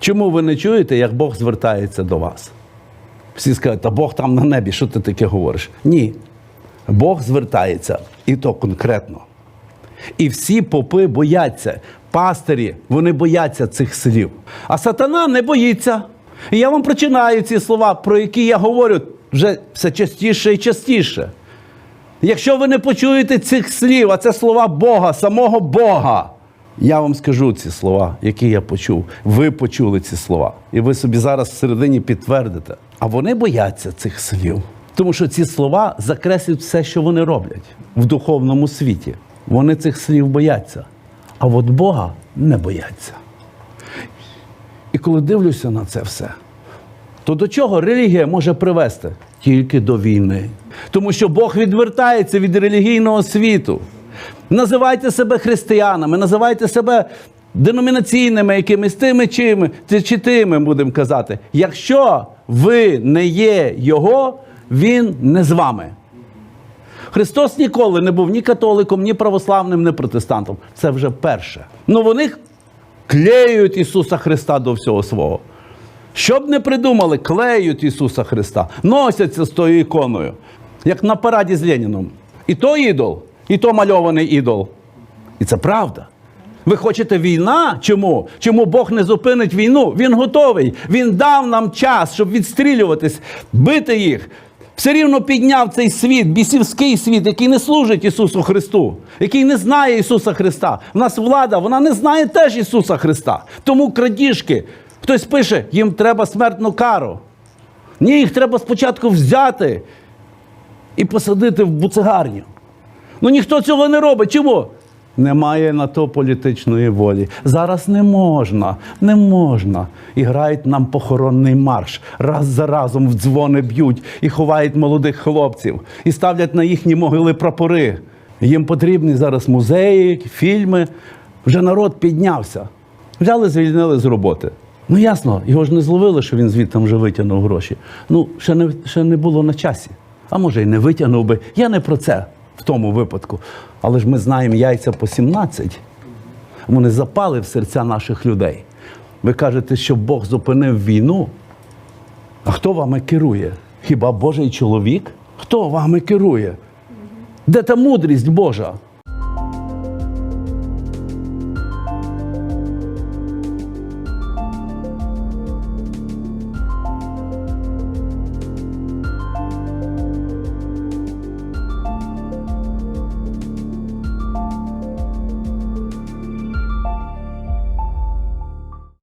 Чому ви не чуєте, як Бог звертається до вас? Всі скажуть, та Бог там на небі, що ти таке говориш? Ні. Бог звертається, і то конкретно. І всі попи бояться, пастирі, вони бояться цих слів. А сатана не боїться. І я вам прочинаю ці слова, про які я говорю вже все частіше і частіше. Якщо ви не почуєте цих слів, а це слова Бога, самого Бога, я вам скажу ці слова, які я почув. Ви почули ці слова. І ви собі зараз всередині підтвердите. А вони бояться цих слів. Тому що ці слова закреслюють все, що вони роблять в духовному світі. Вони цих слів бояться. А от Бога не бояться. І коли дивлюся на це все, то до чого релігія може привести? Тільки до війни. Тому що Бог відвертається від релігійного світу. Називайте себе християнами, називайте себе деномінаційними, якимись тими чими, чи тими, будемо казати. Якщо ви не є Його, Він не з вами. Христос ніколи не був ні католиком, ні православним, ні протестантом. Це вже перше. Ну вони клеють Ісуса Христа до всього свого. Щоб не придумали, клеють Ісуса Христа, носяться з тою іконою, як на параді з Леніном. І то ідол, і то мальований ідол. І це правда. Ви хочете війна? Чому? Чому Бог не зупинить війну? Він готовий. Він дав нам час, щоб відстрілюватись, бити їх. Все рівно підняв цей світ, бісівський світ, який не служить Ісусу Христу, який не знає Ісуса Христа. У нас влада, вона не знає теж Ісуса Христа. Тому крадіжки. Хтось пише, їм треба смертну кару. Ні, їх треба спочатку взяти і посадити в буцегарню. Ну ніхто цього не робить. Чому? Немає на то політичної волі. Зараз не можна, не можна. І грають нам похоронний марш. Раз за разом в дзвони б'ють і ховають молодих хлопців, і ставлять на їхні могили прапори. Їм потрібні зараз музеї, фільми. Вже народ піднявся. Взяли, звільнили з роботи. Ну ясно, його ж не зловили, що він звідти вже витягнув гроші. Ну, ще не, ще не було на часі. А може, й не витягнув би. Я не про це в тому випадку. Але ж ми знаємо яйця по 17. Вони запали в серця наших людей. Ви кажете, що Бог зупинив війну. А хто вами керує? Хіба Божий чоловік? Хто вами керує? Де та мудрість Божа?